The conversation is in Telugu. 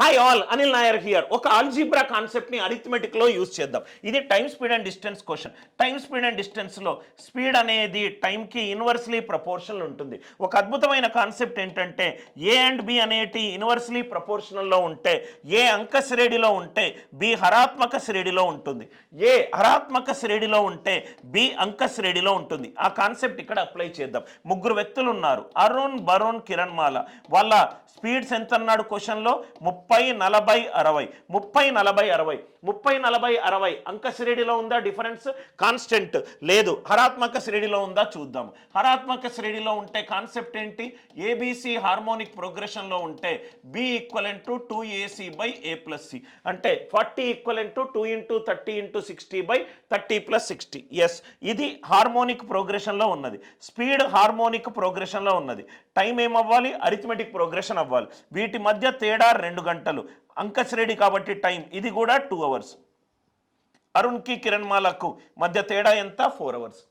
Hi all Anil Nair here ఒక ఆల్జీబ్రా కాన్సెప్ట్ని అరిథమెటిక్లో యూజ్ చేద్దాం. ఇది time speed and distance question time speed and డిస్టెన్స్లో స్పీడ్ అనేది టైంకి ఇన్వర్స్లీ ప్రపోర్షనల్ ఉంటుంది. ఒక అద్భుతమైన కాన్సెప్ట్ ఏంటంటే ఏ అండ్ బి అనేటి ఇన్వర్స్లీ ప్రపోర్షనల్లో ఉంటే ఏ అంక శ్రేణిలో ఉంటే బి హరాత్మక శ్రేణిలో ఉంటుంది. ఏ హరాత్మక శ్రేణిలో ఉంటే బి అంక శ్రేణిలో ఉంటుంది. ఆ కాన్సెప్ట్ ఇక్కడ అప్లై చేద్దాం. ముగ్గురు వ్యక్తులు ఉన్నారు. అరుణ్ బరుణ్ కిరణ్ మాల. వాళ్ళ స్పీడ్స్ ఎంత అన్నాడు క్వశ్చన్లో ముప్పై ముప్పై నలభై అరవై ముప్పై నలభై అరవై ముప్పై నలభై అరవై అంక శ్రేణిలో ఉందా డిఫరెన్స్? కాన్స్టెంట్. లేదు. హరాత్మక శ్రేణిలో ఉందా? చూద్దాం. హరాత్మక శ్రేణిలో ఉంటే కాన్సెప్ట్ ఏంటి? ఏబిసి హార్మోనిక్ ప్రోగ్రెషన్లో ఉంటే B equivalent to two AC by A plus C అంటే forty equivalent to two into thirty into sixty by thirty plus sixty. Yes ఇది హార్మోనిక్ ప్రోగ్రెషన్లో ఉన్నది. స్పీడ్ హార్మోనిక్ ప్రోగ్రెషన్లో ఉన్నది. టైం ఏమవ్వాలి? అరిథమెటిక్ ప్రోగ్రెషన్ అవ్వాలి. వీటి మధ్య తేడా రెండు గంటలు. గంటలు. శ్రేణి కాబట్టి టైం. ఇది కూడా టూ అవర్స్. అరుణ్కి కిరణ్ మాలకు మధ్య తేడా ఎంత? Four hours.